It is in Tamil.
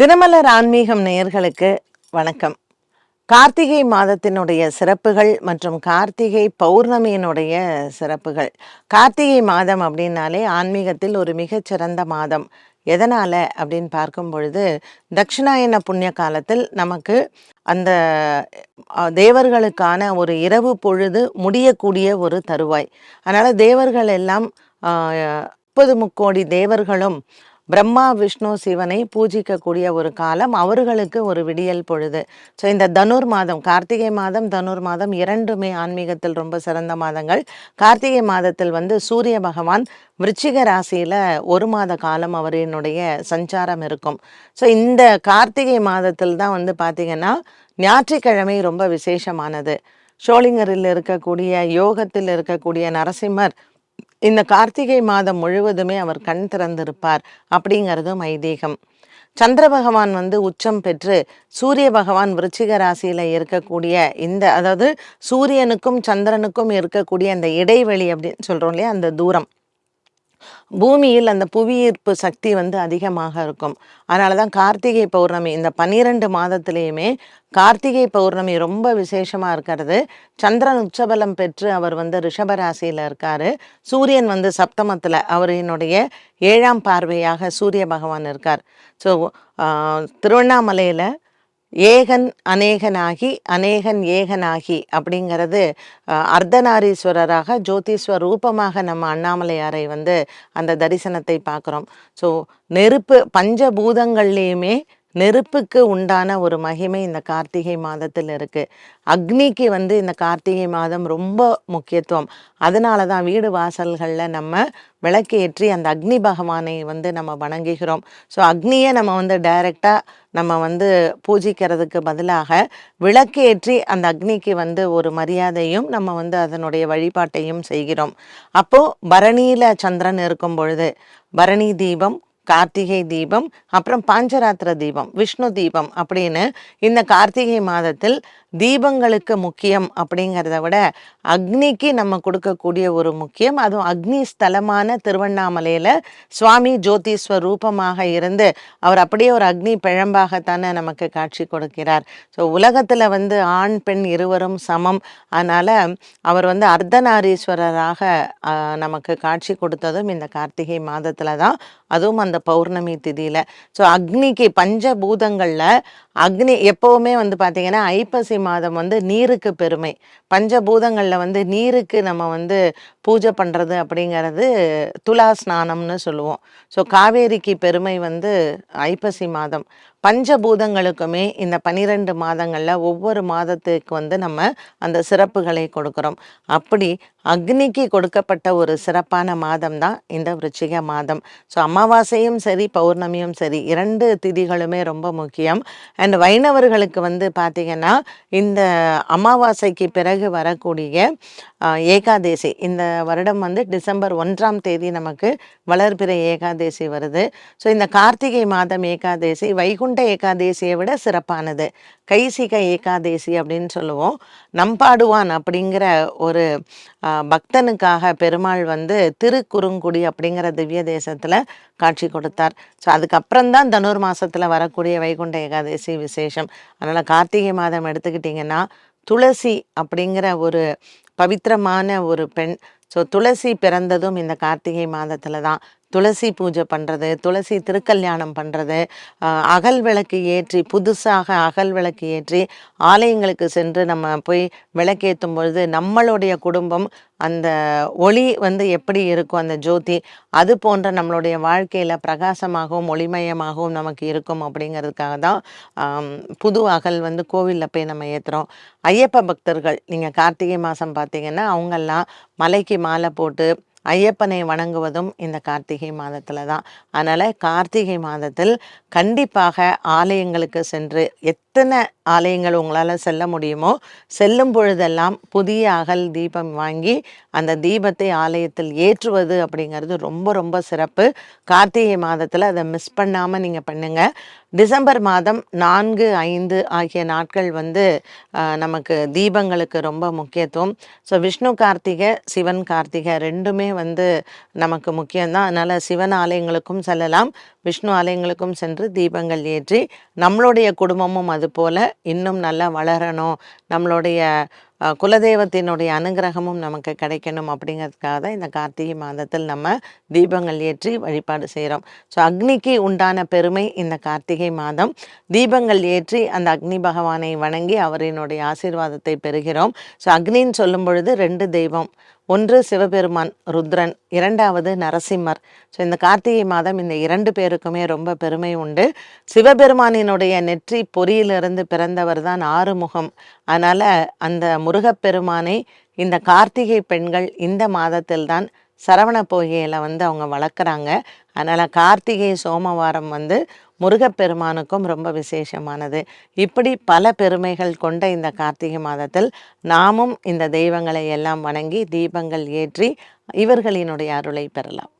தினமலர் ஆன்மீகம் நேயர்களுக்கு வணக்கம். கார்த்திகை மாதத்தினுடைய சிறப்புகள் மற்றும் கார்த்திகை பௌர்ணமியினுடைய சிறப்புகள். கார்த்திகை மாதம் அப்படின்னாலே ஆன்மீகத்தில் ஒரு மிகச்சிறந்த மாதம். எதனால் அப்படின்னு பார்க்கும் பொழுது தட்சிணாயன புண்ணிய காலத்தில் நமக்கு அந்த தேவர்களுக்கான ஒரு இரவு பொழுது முடியக்கூடிய ஒரு தருவாய். அதனால் தேவர்கள் எல்லாம் முப்பது முக்கோடி தேவர்களும் பிரம்மா விஷ்ணு சிவனை பூஜிக்கக்கூடிய ஒரு காலம் அவர்களுக்கு ஒரு விடியல் பொழுது. ஸோ இந்த தனுர் மாதம் கார்த்திகை மாதம் தனுர் மாதம் இரண்டுமே ஆன்மீகத்தில் ரொம்ப சிறந்த மாதங்கள். கார்த்திகை மாதத்தில் வந்து சூரிய பகவான் விருச்சிக ராசியில் ஒரு மாத காலம் அவரினுடைய சஞ்சாரம் இருக்கும். ஸோ இந்த கார்த்திகை மாதத்தில் தான் வந்து பார்த்திங்கன்னா ஞாயிற்றுக்கிழமை ரொம்ப விசேஷமானது. ஷோலிங்கரில் இருக்கக்கூடிய யோகத்தில் இருக்கக்கூடிய நரசிம்மர் இந்த கார்த்திகை மாதம் முழுவதுமே அவர் கண் திறந்திருப்பார் அப்படிங்கிறதும் ஐதீகம் சந்திர பகவான் வந்து உச்சம் பெற்று சூரிய பகவான் விருச்சிக ராசியில் இருக்கக்கூடிய இந்த அதாவது சூரியனுக்கும் சந்திரனுக்கும் இருக்கக்கூடிய அந்த இடைவெளி அப்படின்னு சொல்கிறோம் இல்லையா அந்த தூரம். பூமியில் அந்த புவியீர்ப்பு சக்தி வந்து அதிகமாக இருக்கும். அதனால தான் கார்த்திகை பௌர்ணமி இந்த பன்னிரெண்டு மாதத்திலையுமே கார்த்திகை பௌர்ணமி ரொம்ப விசேஷமாக இருக்கிறது. சந்திரன் உச்சபலம் பெற்று அவர் வந்து ரிஷபராசியில் இருக்கார். சூரியன் வந்து சப்தமத்தில் அவரினுடைய ஏழாம் பார்வையாக சூரிய பகவான் இருக்கார். ஸோ திருவண்ணாமலையில் ஏகன் அநேகனாகி அநேகன் ஏகனாகி அப்படிங்கிறது அர்த்தநாரீஸ்வரராக ஜோதிஸ்வர ரூபமாக நம்ம அண்ணாமலையாரை வந்து அந்த தரிசனத்தை பார்க்குறோம். ஸோ நெருப்பு பஞ்சபூதங்கள்லேயுமே நெருப்புக்கு உண்டான ஒரு மகிமை இந்த கார்த்திகை மாதத்தில் இருக்குது அக்னிக்கு வந்து இந்த கார்த்திகை மாதம் ரொம்ப முக்கியத்துவம். அதனால தான் வீடு வாசல்களில் நம்ம விளக்கேற்றி அந்த அக்னி பகவானை வந்து நம்ம வணங்குகிறோம். ஸோ அக்னியை நம்ம வந்து டைரெக்டாக நம்ம வந்து பூஜிக்கிறதுக்கு பதிலாக விளக்கேற்றி அந்த அக்னிக்கு வந்து ஒரு மரியாதையும் நம்ம வந்து அதனுடைய வழிபாட்டையும் செய்கிறோம். அப்போது பரணியில் சந்திரன் இருக்கும் பொழுது பரணி தீபம் கார்த்திகை தீபம் அப்புறம் பாஞ்சராத்திர தீபம் விஷ்ணு தீபம் அப்படின்னு இந்த கார்த்திகை மாதத்தில் தீபங்களுக்கு முக்கியம் அப்படிங்கிறத விட அக்னிக்கு நம்ம கொடுக்கக்கூடிய ஒரு முக்கியம். அதுவும் அக்னி ஸ்தலமான திருவண்ணாமலையில் சுவாமி ஜோதிஸ்வர் ரூபமாக இருந்து அவர் அப்படியே ஒரு அக்னி பிழம்பாகத்தானே நமக்கு காட்சி கொடுக்கிறார். ஸோ உலகத்தில் வந்து ஆண் பெண் இருவரும் சமம். அதனால் அவர் வந்து அர்த்தநாரீஸ்வரராக நமக்கு காட்சி கொடுத்ததும் இந்த கார்த்திகை மாதத்தில் தான் அதுவும் அந்த பௌர்ணமி திதியில். ஸோ அக்னிக்கு பஞ்சபூதங்களில் அக்னி எப்போவுமே வந்து பார்த்திங்கன்னா ஐப்பசி மாதம் வந்து நீருக்கு பெருமை. பஞ்சபூதங்களில் வந்து நீருக்கு நம்ம வந்து பூஜை பண்ணுறது அப்படிங்கிறது துலா ஸ்நானம்னு சொல்லுவோம். ஸோ காவேரிக்கு பெருமை வந்து ஐப்பசி மாதம். பஞ்சபூதங்களுக்குமே இந்த பனிரெண்டு மாதங்களில் ஒவ்வொரு மாதத்துக்கு வந்து நம்ம அந்த சிறப்புகளை கொடுக்குறோம். அப்படி அக்னிக்கு கொடுக்கப்பட்ட ஒரு சிறப்பான மாதம் தான் இந்த விருச்சிக மாதம். ஸோ அமாவாசையும் சரி பௌர்ணமியும் சரி இரண்டு திதிகளுமே ரொம்ப முக்கியம். அண்ட் வைணவர்களுக்கு வந்து பார்த்திங்கன்னா இந்த அமாவாசைக்கு பிறகு வரக்கூடிய ஏகாதேசி இந்த வருடம் வந்து டிசம்பர் ஒன்றாம் தேதி நமக்கு வளர்பிறை ஏகாதேசி வருது. ஸோ இந்த கார்த்திகை மாதம் ஏகாதேசி வைகுண்ட ஏகாதேசியை விட சிறப்பானது. கைசிக ஏகாதேசி அப்படின்னு சொல்லுவோம். நம்பாடுவான் அப்படிங்கிற ஒரு பக்தனுக்காக பெருமாள் வந்து திருக்குறுங்குடி அப்படிங்கிற திவ்ய தேசத்தில் காட்சி கொடுத்தார். ஸோ அதுக்கப்புறம் தான் தனுர் மாதத்தில் வரக்கூடிய வைகுண்ட ஏகாதேசி விசேஷம். அதனால் கார்த்திகை மாதம் எடுத்துக்கிட்டிங்கன்னா துளசி அப்படிங்கிற ஒரு பவித்திரமான ஒரு பெண். ஸோ துளசி பிறந்ததும் இந்த கார்த்திகை மாதத்தில் தான். துளசி பூஜை பண்ணுறது துளசி திருக்கல்யாணம் பண்ணுறது அகல் விளக்கு ஏற்றி புதுசாக அகல் விளக்கு ஏற்றி ஆலயங்களுக்கு சென்று நம்ம போய் விளக்கேற்றும் பொழுது நம்மளுடைய குடும்பம் அந்த ஒளி வந்து எப்படி இருக்கும் அந்த ஜோதி அது போன்ற நம்மளுடைய வாழ்க்கையில் பிரகாசமாகவும் ஒளிமயமாகவும் நமக்கு இருக்கும் அப்படிங்கிறதுக்காக தான் புது அகல் வந்து கோவிலில் போய் நம்ம ஏற்றுறோம் ஐயப்ப பக்தர்கள் நீங்கள் கார்த்திகை மாதம் பார்த்தீங்கன்னா அவங்கெல்லாம் மலைக்கு மாலை போட்டு ஐயப்பனை வணங்குவதும் இந்த கார்த்திகை மாதத்தில் தான். அதனால் கார்த்திகை மாதத்தில் கண்டிப்பாக ஆலயங்களுக்கு சென்று எத்தனை ஆலயங்கள் உங்களால் செல்ல முடியுமோ செல்லும் பொழுதெல்லாம் புதிய அகல் தீபம் வாங்கி அந்த தீபத்தை ஆலயத்தில் ஏற்றுவது அப்படிங்கிறது ரொம்ப ரொம்ப சிறப்பு. கார்த்திகை மாதத்தில் அதை மிஸ் பண்ணாமல் நீங்கள் பண்ணுங்கள் டிசம்பர் மாதம் நான்கு ஐந்து ஆகிய நாட்கள் வந்து நமக்கு தீபங்களுக்கு ரொம்ப முக்கியத்துவம். ஸோ விஷ்ணு கார்த்திகை சிவன் கார்த்திகை ரெண்டுமே வந்து நமக்கு முக்கியம்தான். அதனால் சிவன் ஆலயங்களுக்கும் செல்லலாம். விஷ்ணு ஆலயங்களுக்கும் சென்று தீபங்கள் ஏற்றி நம்மளுடைய குடும்பமும் அது போல் இன்னும் நல்லா வளரணும். நம்மளுடைய குலதெய்வத்தினுடைய அனுகிரகமும் நமக்கு கிடைக்கணும் அப்படிங்கிறதுக்காக தான் இந்த கார்த்திகை மாதத்தில் நம்ம தீபங்கள் ஏற்றி வழிபாடு செய்கிறோம் ஸோ அக்னிக்கு உண்டான பெருமை இந்த கார்த்திகை மாதம். தீபங்கள் ஏற்றி அந்த அக்னி பகவானை வணங்கி அவரினுடைய ஆசீர்வாதத்தை பெறுகிறோம். ஸோ அக்னின்னு சொல்லும் பொழுது ரெண்டு தெய்வம். ஒன்று சிவபெருமான் ருத்ரன் இரண்டாவது நரசிம்மர். ஸோ இந்த கார்த்திகை மாதம் இந்த இரண்டு பேருக்குமே ரொம்ப பெருமை உண்டு. சிவபெருமானினுடைய நெற்றி பொறியிலிருந்து பிறந்தவர் தான் ஆறுமுகம். அதனால் அந்த முருகப்பெருமானை இந்த கார்த்திகை பெண்கள் இந்த மாதத்தில்தான் சரவண பொய்கையில் வந்து அவங்க வளர்க்குறாங்க. அதனால் கார்த்திகை சோமவாரம் வந்து முருகப்பெருமானுக்கும் ரொம்ப விசேஷமானது. இப்படி பல பெருமைகள் கொண்ட இந்த கார்த்திகை மாதத்தில் நாமும் இந்த தெய்வங்களை எல்லாம் வணங்கி தீபங்கள் ஏற்றி இவர்களினுடைய அருளை பெறலாம்.